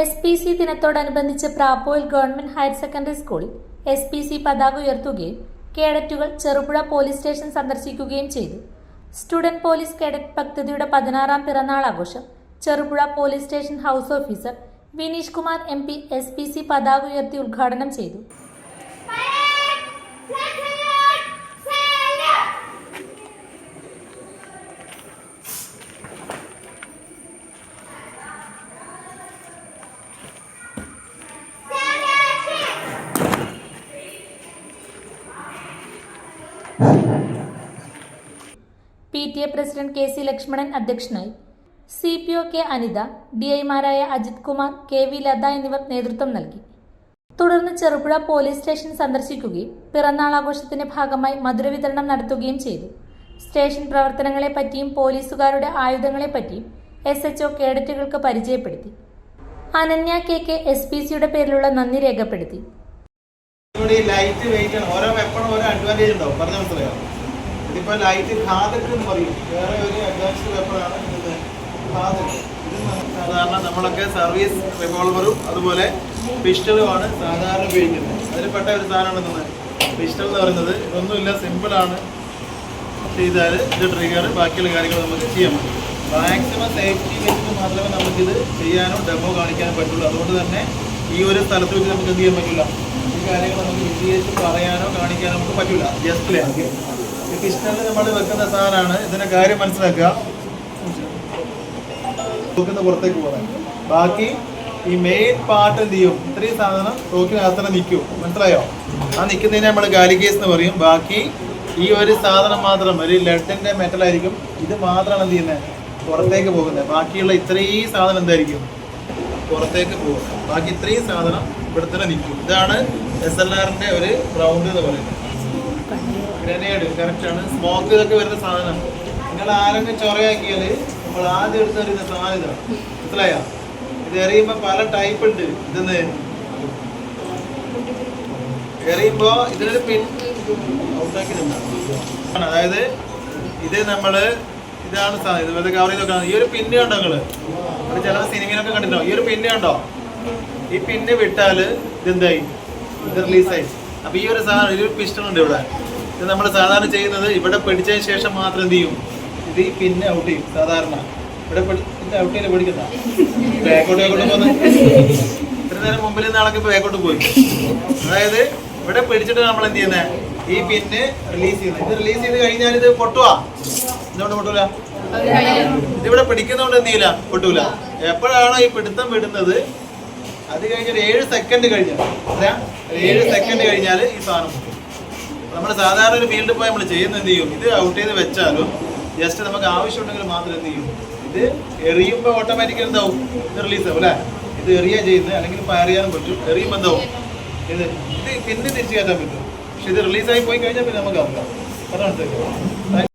S P C ദിനത്തോടനുബന്ധിച്ച് പ്രാപ്പോയിൽ government higher secondary സ്കൂളിൽ എസ് പി സി പതാക ഉയർത്തുകയും കേഡറ്റുകൾ ചെറുപുഴ പോലീസ് സ്റ്റേഷൻ സന്ദർശിക്കുകയും ചെയ്തു. സ്റ്റുഡന്റ് പോലീസ് കേഡറ്റ് പദ്ധതിയുടെ പതിനാറാം പിറന്നാൾ ആഘോഷം Cherupuzha police station house officer Vineesh Kumar M P S P C പതാക ഉയർത്തി ഉദ്ഘാടനം ചെയ്തു. T A president K C Lakshmanan അധ്യക്ഷനായി. C P O K Anitha D ഐമാരായ അജിത് കുമാർ കെ വി ലത എന്നിവർ നേതൃത്വം നൽകി. തുടർന്ന് ചെറുപുഴ പോലീസ് സ്റ്റേഷൻ സന്ദർശിക്കുകയും പിറന്നാൾ ആഘോഷത്തിന്റെ ഭാഗമായി മധുര വിതരണം നടത്തുകയും ചെയ്തു. സ്റ്റേഷൻ പ്രവർത്തനങ്ങളെപ്പറ്റിയും പോലീസുകാരുടെ ആയുധങ്ങളെപ്പറ്റിയും എസ് എച്ച്ഒ കേഡറ്റുകൾക്ക് പരിചയപ്പെടുത്തി. Ananya K K S P സിയുടെ പേരിലുള്ള നന്ദി രേഖപ്പെടുത്തി. ലൈറ്റ് വെയിറ്റ് ഓരോ ഓരോ അഡ്വാന്റേജ് ഉണ്ടാവും. പറഞ്ഞു ഇതിപ്പോ ലൈറ്റ് ഘാതക് എന്ന് പറയും. വേറെ ഒരു അഡ്വാൻസ്ഡ് പേപ്പറാണ് സാധാരണ നമ്മളൊക്കെ സർവീസ് റിവോൾവറും അതുപോലെ പിസ്റ്റളുമാണ് സാധാരണ ഉപയോഗിക്കുന്നത്. അതിൽപ്പെട്ട ഒരു സാധനമാണ് പിസ്റ്റൾ എന്ന് പറയുന്നത് ഇതൊന്നുമില്ല സിമ്പിളാണ് ചെയ്താൽ ഇത് ട്രിഗർ ബാക്കിയുള്ള കാര്യങ്ങൾ നമുക്ക് ചെയ്യാൻ പറ്റും. മാക്സിമം സേഫ്റ്റി വെച്ചിട്ട് മാത്രമേ നമുക്കിത് ചെയ്യാനോ ഡെമോ കാണിക്കാനോ പറ്റുള്ളൂ. അതുകൊണ്ട് തന്നെ ഈ ഒരു സ്ഥലത്ത് വെച്ച് നമുക്ക് എന്ത് ചെയ്യാൻ പറ്റില്ല? ഈ കാര്യങ്ങൾ നമുക്ക് വിശദീകരിച്ച് പറയാനോ കാണിക്കാനോ നമുക്ക് പറ്റില്ല. ജസ്റ്റ് ഈ കിഷ്ണനിൽ നമ്മൾ വെക്കുന്ന സാധനമാണ്. ഇതിന്റെ കാര്യം മനസ്സിലാക്കുക. പുറത്തേക്ക് പോകാൻ. ബാക്കി ഈ മെയിൻ പാർട്ട് എന്ത് ചെയ്യും? ഇത്രയും സാധനം തോക്കിനകത്ത് തന്നെ നിൽക്കും. മനസ്സിലായോ? ആ നിൽക്കുന്നതിനെ നമ്മൾ ഗാലിക്കേസ് എന്ന് പറയും. ബാക്കി ഈ ഒരു സാധനം മാത്രം ഒരു ലെഡിന്റെ മെറ്റൽ ആയിരിക്കും. ഇത് മാത്രമാണ് എന്ത് ചെയ്യുന്നത്? പുറത്തേക്ക് പോകുന്നത്. ബാക്കിയുള്ള ഇത്രയും സാധനം എന്തായിരിക്കും? പുറത്തേക്ക് പോകും ബാക്കി ഇത്രയും സാധനം ഇവിടെ തന്നെ നിൽക്കും. ഇതാണ് എസ് എൽ ആറിന്റെ ഒരു ഗ്രൗണ്ട് എന്ന് പറയുന്നത്. ഗ്രനേഡ് കറക്റ്റ് ആണ്. സ്മോക്ക് ഇതൊക്കെ വരുന്ന സാധനം. നിങ്ങൾ ആരെങ്കിലും ചൊറയാക്കിയാൽ നമ്മൾ ആദ്യം എടുത്ത് എറിയുന്ന സാധനം ഇതാണ്. മനസ്സിലായോ? ഇത് എറിയുമ്പോൾ പല ടൈപ്പ് ഉണ്ട് ഇതെന്ന്. എറിയുമ്പോ ഇതിനൊരു പിൻ ഔട്ടാക്കി അതായത് ഇത് നമ്മൾ ഇതാണ് സാധനം ഇതുപോലെ ചെയ്ത് വെക്കണം ഈ ഒരു പിന്ന് കണ്ടോ നിങ്ങൾ? അത് ചില സിനിമയിലൊക്കെ കണ്ടിട്ടോ ഈ ഒരു പിന്ന് ഉണ്ടോ ഈ പിന്ന് വിട്ടാൽ ഇതെന്തായി? ഇത് റിലീസായി അപ്പൊ ഈ ഒരു സാധനം ഇതൊരു പിസ്റ്റൺ ഉണ്ട് ഇവിടെ. ഇത് നമ്മൾ സാധാരണ ചെയ്യുന്നത് ഇവിടെ പിടിച്ചതിന് ശേഷം മാത്രം എന്ത് ചെയ്യും? ഇത് പിന്നെ ഔട്ട് ചെയ്യും സാധാരണ. ഇവിടെ ഔട്ട് ചെയ്ത് പിടിക്കണ്ട. ബാക്കോട്ട് ബാക്കോട്ട് പോകുന്ന ഇത്ര നേരം മുമ്പിൽ നിന്ന് ആളൊക്കെ ബാക്കോട്ട് പോയി. അതായത് ഇവിടെ പിടിച്ചിട്ട് നമ്മൾ എന്ത് ചെയ്യുന്നത് ഈ പിന്നെ റിലീസ് ചെയ്യുന്നത് ഇത് റിലീസ് ചെയ്ത് കഴിഞ്ഞാൽ ഇത് പൊട്ടുവാ. എന്തുകൊണ്ട് പൊട്ടൂല? ഇതിവിടെ പിടിക്കുന്നതുകൊണ്ട് എന്ത് ചെയ്യില്ല പൊട്ടൂല. എപ്പോഴാണോ ഈ പിടുത്തം വിടുന്നത് അത് കഴിഞ്ഞൊരു ഏഴ് സെക്കൻഡ് കഴിഞ്ഞാൽ ഏഴ് സെക്കൻഡ് കഴിഞ്ഞാൽ ഈ സാധനം നമ്മൾ സാധാരണ ഒരു ഫീൽഡിൽ പോയി നമ്മൾ ചെയ്യുന്നത് എന്ത് ചെയ്യും? ഇത് ഔട്ട് ചെയ്ത് വെച്ചാലും ജസ്റ്റ് നമുക്ക് ആവശ്യമുണ്ടെങ്കിൽ മാത്രം എന്ത് ചെയ്യും? ഇത് എറിയുമ്പോൾ ഓട്ടോമാറ്റിക്കലി എന്താവും? ഇത് റിലീസ് ആവും അല്ലേ? ഇത് എറിയാ ചെയ്യുന്നത്. അല്ലെങ്കിൽ പറയാനും പറ്റും. എറിയുമ്പോൾ എന്താവും? ഇത് ഇത് പിന്നെ തിരിച്ചു കയറ്റാൻ പറ്റും. പക്ഷെ ഇത് റിലീസായി പോയി കഴിഞ്ഞാൽ പിന്നെ നമുക്ക് ആവില്ല അതാണ്?